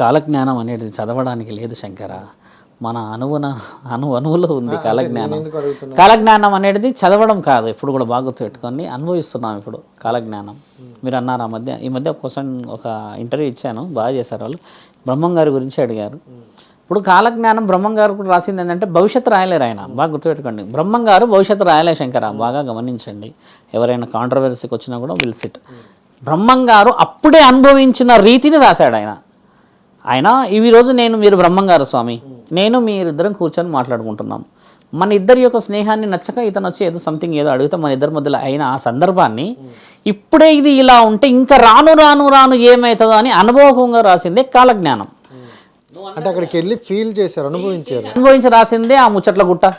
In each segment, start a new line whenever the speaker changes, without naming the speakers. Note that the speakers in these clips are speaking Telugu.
కాలజ్ఞానం అనేది చదవడానికి లేదు శంకర. మన అనువన అను అణువులో ఉంది కాలజ్ఞానం. కాలజ్ఞానం అనేది చదవడం కాదు ఎప్పుడు కూడా బాగా గుర్తుపెట్టుకొని అనుభవిస్తున్నాం ఇప్పుడు కాలజ్ఞానం. మీరు అన్నారు ఆ మధ్య? ఈ మధ్య క్వశ్చన్ ఒక ఇంటర్వ్యూ ఇచ్చాను బాగా చేశారు వాళ్ళు. బ్రహ్మం గారి గురించి అడిగారు. ఇప్పుడు కాలజ్ఞానం బ్రహ్మం గారు కూడా రాసింది ఏంటంటే భవిష్యత్తు రాయలేరు ఆయన బాగా గుర్తుపెట్టుకోండి బ్రహ్మం గారు భవిష్యత్తు రాయలే శంకర బాగా గమనించండి. ఎవరైనా కాంట్రవర్సీకి వచ్చినా కూడా విల్ సిట్ బ్రహ్మం గారు అప్పుడే అనుభవించిన రీతిని రాశాడు ఆయన. ఆయన ఈ రోజు నేను మీరు బ్రహ్మంగారు స్వామి. నేను మీరిద్దరం కూర్చొని మాట్లాడుకుంటున్నాం. మన ఇద్దరి యొక్క స్నేహాన్ని నచ్చక ఇతను వచ్చి ఏదో సంథింగ్ ఏదో అడిగితే మన ఇద్దరి మధ్యలో అయిన ఆ సందర్భాన్ని ఇప్పుడే ఇది ఇలా ఉంటే ఇంకా రాను రాను రాను ఏమవుతుందో అని అనుభవంగా రాసిందే కాలజ్ఞానం.
అంటే అక్కడికి వెళ్ళి ఫీల్ చేశారు అనుభవించారు.
అనుభవించి రాసిందే ఆ ముచ్చట్ల గుట్ట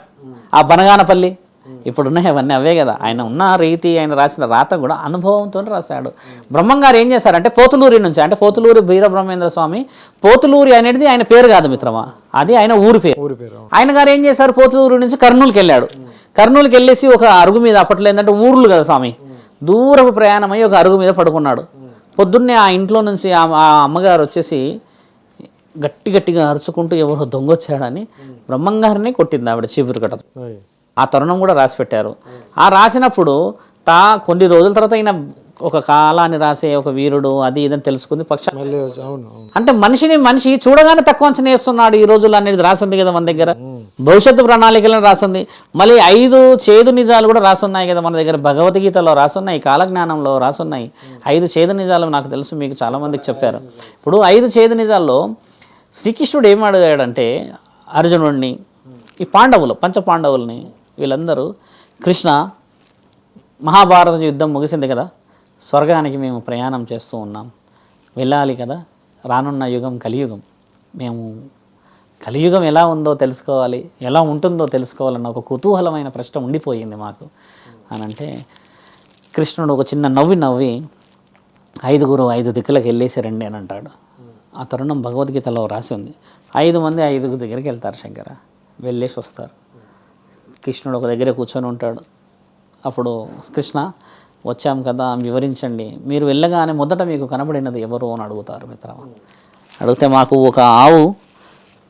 ఆ బనగానపల్లి. ఇప్పుడు ఉన్నాయి అవన్నీ అవే కదా. ఆయన ఉన్న రీతి ఆయన రాసిన రాత కూడా అనుభవంతో రాశాడు. బ్రహ్మం గారు ఏం చేశారంటే పోతులూరి నుంచి అంటే పోతులూరి వీరబ్రహ్మేంద్ర స్వామి పోతులూరి అనేది ఆయన పేరు కాదు మిత్రమా? అది ఆయన ఊరి పేరు.
ఊరి పేరు
ఆయన గారు ఏం చేశారు? పోతులూరు నుంచి కర్నూలుకి వెళ్ళాడు. కర్నూలుకి వెళ్ళేసి ఒక అరుగు మీద అప్పట్లో ఏంటంటే ఊర్లు కదా స్వామి దూరపు ప్రయాణమై ఒక అరుగు మీద పడుకున్నాడు. పొద్దున్నే ఆ ఇంట్లో నుంచి ఆ అమ్మగారు వచ్చేసి గట్టి గట్టిగా అరుచుకుంటూ ఎవరో దొంగ వచ్చాడని బ్రహ్మంగారిని కొట్టింది ఆవిడ చీపురు కట్ట. ఆ తరుణం కూడా రాసి పెట్టారు ఆ రాసినప్పుడు తా కొన్ని రోజుల తర్వాత ఈయన ఒక కాలాన్ని రాసే ఒక వీరుడు అది ఇదని తెలుసుకుంది పక్ష అంటే మనిషిని మనిషి చూడగానే తక్కువ అంచనా వేస్తున్నాడు ఈ రోజుల్లో అనేది రాసింది కదా మన దగ్గర. భవిష్యత్తు ప్రణాళికలను రాసింది. మళ్ళీ ఐదు చేదు నిజాలు కూడా రాసున్నాయి కదా మన దగ్గర. భగవద్గీతలో రాసున్నాయి కాలజ్ఞానంలో రాసున్నాయి. ఐదు చేదు నిజాలు నాకు తెలుసు మీకు చాలా మందికి చెప్పారు. ఇప్పుడు ఐదు చేదు నిజాల్లో శ్రీకృష్ణుడు ఏం అడిగాడంటే అర్జునుడిని ఈ పాండవులు పంచ పాండవుల్ని వీళ్ళందరూ కృష్ణ మహాభారత యుద్ధం ముగిసింది కదా స్వర్గానికి మేము ప్రయాణం చేస్తూ ఉన్నాం. వెళ్ళాలి కదా రానున్న యుగం కలియుగం. మేము కలియుగం ఎలా ఉందో తెలుసుకోవాలి ఎలా ఉంటుందో తెలుసుకోవాలన్న ఒక కుతూహలమైన ప్రశ్న ఉండిపోయింది మాకు. అని అంటే కృష్ణుడు ఒక చిన్న నవ్వి నవ్వి ఐదుగురు ఐదు దిక్కులకు వెళ్ళేసారండి అని అంటాడు. ఆ తరుణం భగవద్గీతలో రాసి ఉంది. ఐదు మంది ఐదుగురు దగ్గరికి వెళ్తారు శంకర. వెళ్ళేసి వస్తారు. కృష్ణుడు ఒక దగ్గర కూర్చొని ఉంటాడు. అప్పుడు కృష్ణ వచ్చాం కదా వివరించండి. మీరు వెళ్ళగానే మొదట మీకు కనబడినది ఎవరు? అని అడుగుతారు మిత్రమా. అడిగితే మాకు ఒక ఆవు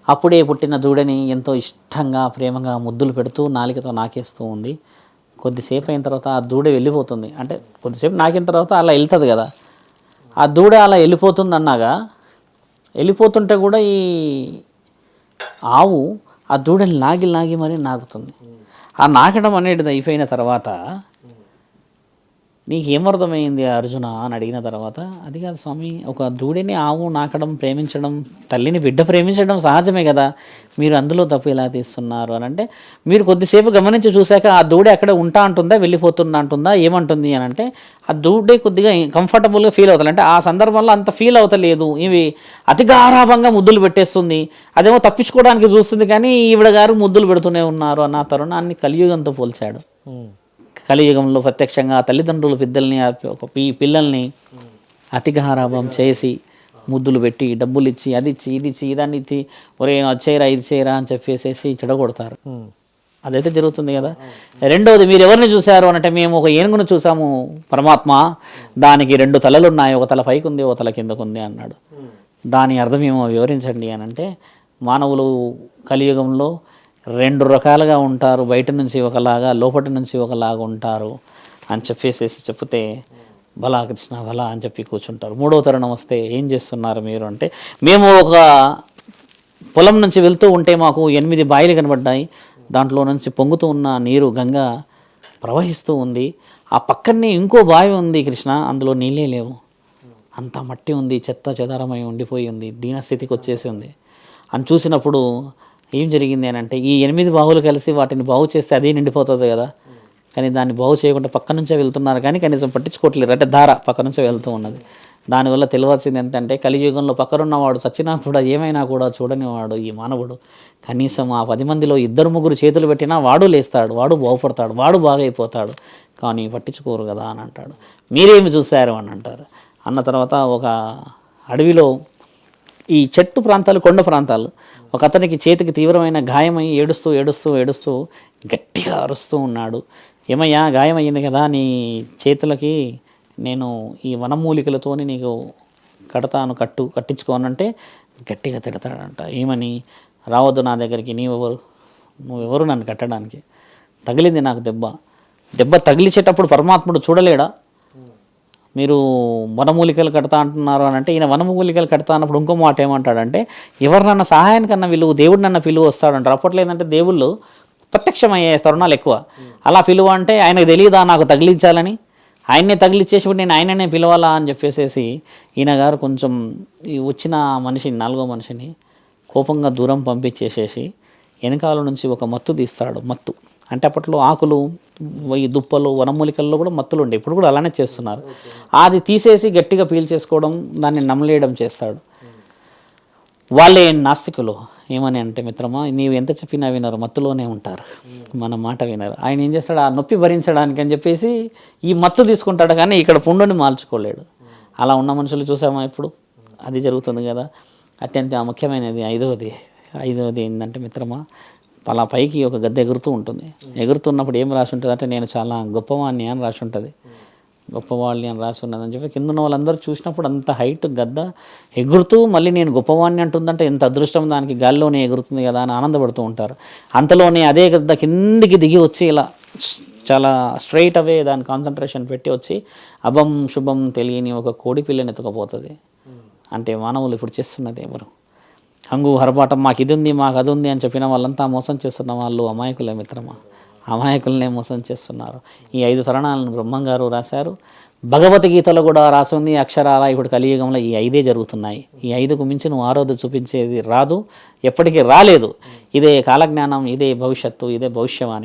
అప్పుడే పుట్టిన దూడని ఎంతో ఇష్టంగా ప్రేమగా ముద్దులు పెడుతూ నాలికతో నాకేస్తూ ఉంది. కొద్దిసేపు అయిన తర్వాత ఆ దూడ వెళ్ళిపోతుంది. అంటే కొద్దిసేపు నాకిన తర్వాత అలా వెళ్తుంది కదా. ఆ దూడ అలా వెళ్ళిపోతుంది అన్నాగా వెళ్ళిపోతుంటే కూడా ఈ ఆవు ఆ దూడని లాగి లాగి మరీ నాకుతుంది ఆ నాకడం అనేది అయిపోయిన తర్వాత నీకు ఏమర్థమైంది అర్జున అని అడిగిన తర్వాత అది కాదు స్వామి ఒక దూడిని ఆవు నాకడం ప్రేమించడం తల్లిని బిడ్డ ప్రేమించడం సహజమే కదా. మీరు అందులో తప్పు ఎలా తీస్తున్నారు అని అంటే మీరు కొద్దిసేపు గమనించి చూశాక ఆ దూడి అక్కడ ఉంటా అంటుందా వెళ్ళిపోతుందా అంటుందా ఏమంటుంది అని అంటే ఆ దూడే కొద్దిగా కంఫర్టబుల్గా ఫీల్ అవుతుంది అంటే ఆ సందర్భంలో అంత ఫీల్ అవుతలేదు. ఇవి అతి గారాభంగా ముద్దులు పెట్టేస్తుంది. అదేమో తప్పించుకోవడానికి చూస్తుంది కానీ ఈవిడ గారు ముద్దులు పెడుతూనే ఉన్నారు అన్న తరుణాన్ని కలియుగంతో పోల్చాడు. కలియుగంలో ప్రత్యక్షంగా తల్లిదండ్రులు పెద్దల్ని ఈ పిల్లల్ని అతిగారాభం చేసి ముద్దులు పెట్టి డబ్బులు ఇచ్చి అది ఇచ్చి ఇది ఇచ్చి ఇదాన్ని ఇచ్చి ఒరే అది చేయరా ఇది చేయరా అని చెప్పేసేసి చెడగొడతారు. అదైతే జరుగుతుంది కదా. రెండోది మీరు ఎవరిని చూశారు అంటే మేము ఒక ఏనుగును చూసాము పరమాత్మ. దానికి రెండు తలలు ఉన్నాయి ఒక తల పైకి ఉంది ఒక తల కిందకు ఉంది అన్నాడు దాని అర్థం ఏమో వివరించండి అని అంటే మానవులు కలియుగంలో రెండు రకాలుగా ఉంటారు. బయట నుంచి ఒకలాగా లోపటి నుంచి ఒకలాగా ఉంటారు అని చెప్పేసేసి చెప్తే భలా కృష్ణ భలా అని చెప్పి కూర్చుంటారు. మూడో తరుణం వస్తే ఏం చేస్తున్నారు మీరు అంటే మేము ఒక పొలం నుంచి వెళ్తూ ఉంటే మాకు ఎనిమిది బాయిలు కనబడ్డాయి. దాంట్లో నుంచి పొంగుతూ ఉన్న నీరు గంగ ప్రవహిస్తూ ఉంది. ఆ పక్కనే ఇంకో బావి ఉంది కృష్ణ అందులో నీళ్ళే లేవు. అంత మట్టి ఉంది చెత్త చెదారమై ఉండిపోయి ఉంది దీనస్థితికి వచ్చేసి ఉంది. అని చూసినప్పుడు ఏం జరిగింది అని అంటే ఈ ఎనిమిది బావులు కలిసి వాటిని బాగు చేస్తే అదే నిండిపోతుంది కదా. కానీ దాన్ని బాగు చేయకుండా పక్క నుంచే వెళ్తున్నారు కానీ కనీసం పట్టించుకోవట్లేదు. అంటే ధార పక్క నుంచే వెళ్తూ ఉన్నది. దానివల్ల తెలియాల్సింది ఏంటంటే కలియుగంలో పక్కనున్నవాడు చచ్చినా కూడా ఏమైనా కూడా చూడనివాడు ఈ మానవుడు. కనీసం ఆ పది మందిలో ఇద్దరు ముగ్గురు చేతులు పెట్టినా వాడు లేస్తాడు వాడు బాగుపడతాడు వాడు బాగైపోతాడు. కానీ పట్టించుకోరు కదా అని అంటాడు. మీరేమి చూశారు అని అంటారు. అన్న తర్వాత ఒక అడవిలో ఈ చెట్టు ప్రాంతాలు కొండ ప్రాంతాలు ఒక అతనికి చేతికి తీవ్రమైన గాయమై ఏడుస్తూ ఏడుస్తూ ఏడుస్తూ గట్టిగా అరుస్తూ ఉన్నాడు. ఏమయ్యా గాయమయ్యింది కదా నీ చేతులకి నేను ఈ వనమూలికలతోని నీకు కడతాను కట్టు కట్టించుకోనంటే గట్టిగా తిడతాడంట. ఏమని? రావద్దు నా దగ్గరికి నీవెవరు? నువ్వెవరు నన్ను కట్టడానికి? తగిలింది నాకు దెబ్బ. దెబ్బ తగిలిచేటప్పుడు పరమాత్ముడు చూడలేడా? మీరు వనమూలికలు కడతా అంటున్నారు అని అంటే ఈయన వనమూలికలు కడతా అన్నప్పుడు ఇంకో మాట ఏమంటాడంటే ఎవరినన్నా సహాయానికన్నా విలువ దేవుడు నన్న పిలువ వస్తాడంటారు. అప్పట్లో ఏంటంటే దేవుళ్ళు ప్రత్యక్షమయ్యే తరుణాలు ఎక్కువ. అలా పిలువ అంటే ఆయనకు తెలియదా నాకు తగిలించాలని? ఆయన్నే తగిలిచ్చేసి నేను ఆయననే పిలవాలా అని చెప్పేసేసి ఈయన గారు కొంచెం ఈ వచ్చిన మనిషిని నాలుగో మనిషిని కోపంగా దూరం పంపించేసేసి వెనకాల నుంచి ఒక మత్తు తీస్తాడు మత్తు. అంటే అప్పట్లో ఆకులు ఈ దుప్పలు వనమూలికల్లో కూడా మత్తులు ఉండే. ఇప్పుడు కూడా అలానే చేస్తున్నారు. అది తీసేసి గట్టిగా పీల్ చేసుకోవడం దాన్ని నమలేయడం చేస్తాడు. వాళ్ళే నాస్తికులు. ఏమని అంటే మిత్రమా నీవు ఎంత చెప్పినా వినరు మత్తులోనే ఉంటారు. మన మాట వినరు. ఆయన ఏం చేస్తాడు? ఆ నొప్పి భరించడానికి అని చెప్పేసి ఈ మత్తు తీసుకుంటాడు కానీ ఇక్కడ పుండుని మార్చుకోలేడు. అలా ఉన్న మనుషులు చూసామా ఇప్పుడు? అది జరుగుతుంది కదా. అత్యంత ముఖ్యమైనది ఐదవది. ఐదవది ఏంటంటే మిత్రమా అలా పైకి ఒక గద్దె ఎగురుతూ ఉంటుంది. ఎగురుతున్నప్పుడు ఏం రాసి ఉంటుంది అంటే నేను చాలా గొప్పవాణ్ణి అని రాసి ఉంటుంది. గొప్పవాళ్ళని అని రాసి ఉన్నదని చెప్పి కింద ఉన్న వాళ్ళందరూ చూసినప్పుడు అంత హైట్ గద్ద ఎగురుతూ మళ్ళీ నేను గొప్పవాణ్ణి అంటుందంటే ఎంత అదృష్టం దానికి గాల్లోనే ఎగురుతుంది కదా అని ఆనందపడుతూ ఉంటారు. అంతలోనే అదే గద్ద కిందికి దిగి వచ్చి ఇలా చాలా స్ట్రైట్ అవే దాని కాన్సన్ట్రేషన్ పెట్టి వచ్చి అభం శుభం తెలియని ఒక కోడి పిల్లని ఎత్తుకపోతుంది. అంటే మానవులు ఇప్పుడు చేస్తున్నది ఎవరు? హంగు హరపాటం మాకు ఇది ఉంది మాకు అది ఉంది అని చెప్పిన వాళ్ళంతా మోసం చేస్తున్న వాళ్ళు అమాయకులే మిత్రమా? అమాయకులనే మోసం చేస్తున్నారు. ఈ ఐదు తరుణాలను బ్రహ్మంగారు రాశారు. భగవద్గీతలో కూడా రాసింది అక్షరాల ఇప్పుడు కలియుగంలో ఈ ఐదే జరుగుతున్నాయి. ఈ ఐదుకు మించి నువ్వు ఆరోధ చూపించేది రాదు ఎప్పటికీ రాలేదు. ఇదే కాలజ్ఞానం ఇదే భవిష్యత్తు ఇదే భవిష్యవాణి.